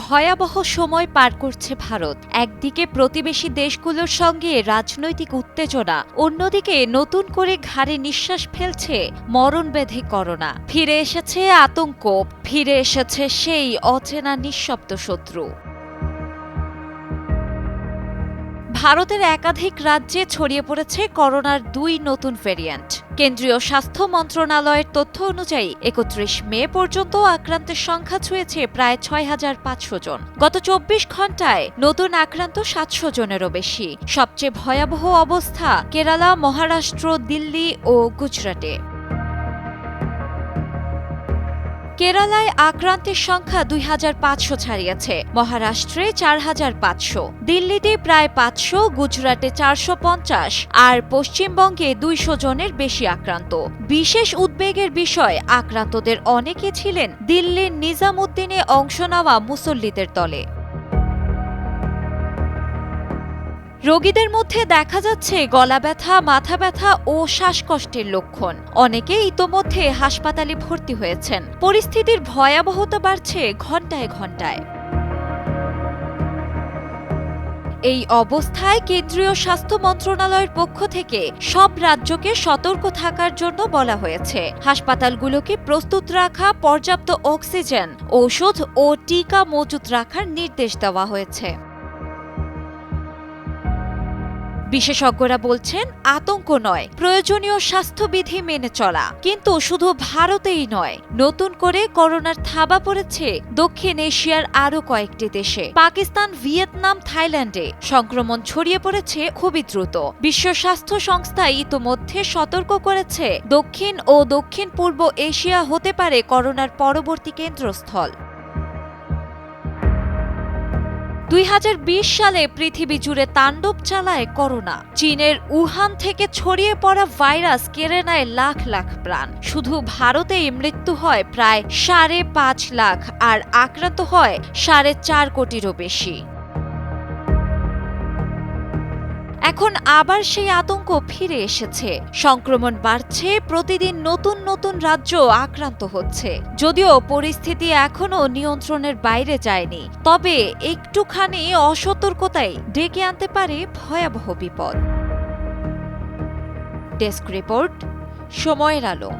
ভয়াবহ সময় পার করছে ভারত। একদিকে প্রতিবেশী দেশগুলোর সঙ্গে রাজনৈতিক উত্তেজনা, অন্যদিকে নতুন করে ঘাড়ে নিঃশ্বাস ফেলছে মরণব্যাধি করোনা। ফিরে এসেছে আতঙ্ক, ফিরে এসেছে সেই অচেনা নিঃশব্দ শত্রু ভারতের একাধিক রাজ্যে ছড়িয়ে পড়েছে করোনার দুই নতুন ভ্যারিয়েন্ট। কেন্দ্রীয় স্বাস্থ্য মন্ত্রণালয়ের তথ্য অনুযায়ী, একত্রিশ মে পর্যন্ত আক্রান্তের সংখ্যা ছুঁয়েছে প্রায় ছয় হাজার পাঁচশো জন। গত চব্বিশ ঘন্টায় নতুন আক্রান্ত সাতশো জনেরও বেশি। সবচেয়ে ভয়াবহ অবস্থা কেরালা, মহারাষ্ট্র, দিল্লি ও গুজরাটে। কেরালায় আক্রান্তের সংখ্যা দুই হাজার পাঁচশো ছাড়িয়েছে, মহারাষ্ট্রে চার হাজার পাঁচশো, দিল্লিতে প্রায় পাঁচশো, গুজরাটে চারশো পঞ্চাশ, আর পশ্চিমবঙ্গে দুইশো জনের বেশি আক্রান্ত। বিশেষ উদ্বেগের বিষয়, আক্রান্তদের অনেকে ছিলেন দিল্লির নিজামুদ্দিনে অংশ নেওয়া মুসল্লিদের দলে। রোগীদের মধ্যে দেখা যাচ্ছে গলা ব্যথা, মাথা ব্যথা ও শ্বাসকষ্টের লক্ষণ। অনেকে ইতোমধ্যে হাসপাতালে ভর্তি হয়েছেন। পরিস্থিতির ভয়াবহতা বাড়ছে ঘন্টায় ঘন্টায়। এই অবস্থায় কেন্দ্রীয় স্বাস্থ্য মন্ত্রণালয়ের পক্ষ থেকে সব রাজ্যকে সতর্ক থাকার জন্য বলা হয়েছে। হাসপাতালগুলোকে প্রস্তুত রাখা, পর্যাপ্ত অক্সিজেন ওষুধ ও টিকা মজুত রাখার নির্দেশ দেওয়া হয়েছে। বিশেষজ্ঞরা বলছেন, আতঙ্ক নয়। প্রয়োজনীয় স্বাস্থ্যবিধি মেনে চলা। কিন্তু শুধু ভারতেই নয়, নতুন করে করোনার থাবা পড়েছে দক্ষিণ এশিয়ার আরও কয়েকটি দেশে। পাকিস্তান, ভিয়েতনাম, থাইল্যান্ডে সংক্রমণ ছড়িয়ে পড়েছে খুবই দ্রুত। বিশ্ব স্বাস্থ্য সংস্থা ইতোমধ্যে সতর্ক করেছে, দক্ষিণ ও দক্ষিণ পূর্ব এশিয়া হতে পারে করোনার পরবর্তী কেন্দ্রস্থল। দুই হাজার বিশ সালে পৃথিবী জুড়ে তাণ্ডব চালায় করোনা। চীনের উহান থেকে ছড়িয়ে পড়া ভাইরাস কেড়ে নেয় লাখ লাখ প্রাণ। শুধু ভারতেই মৃত্যু হয় প্রায় সাড়ে পাঁচ লাখ, আর আক্রান্ত হয় সাড়ে চার কোটিরও বেশি। এখন আবার সেই আতঙ্ক ফিরে এসেছে। সংক্রমণ বাড়ছে, প্রতিদিন নতুন নতুন রাজ্য আক্রান্ত হচ্ছে। যদিও পরিস্থিতি এখনও নিয়ন্ত্রণের বাইরে যায়নি, তবে একটুখানি অসতর্কতাই ডেকে আনতে পারে ভয়াবহ বিপদ। ডেস্ক রিপোর্ট, সময়ের আলো।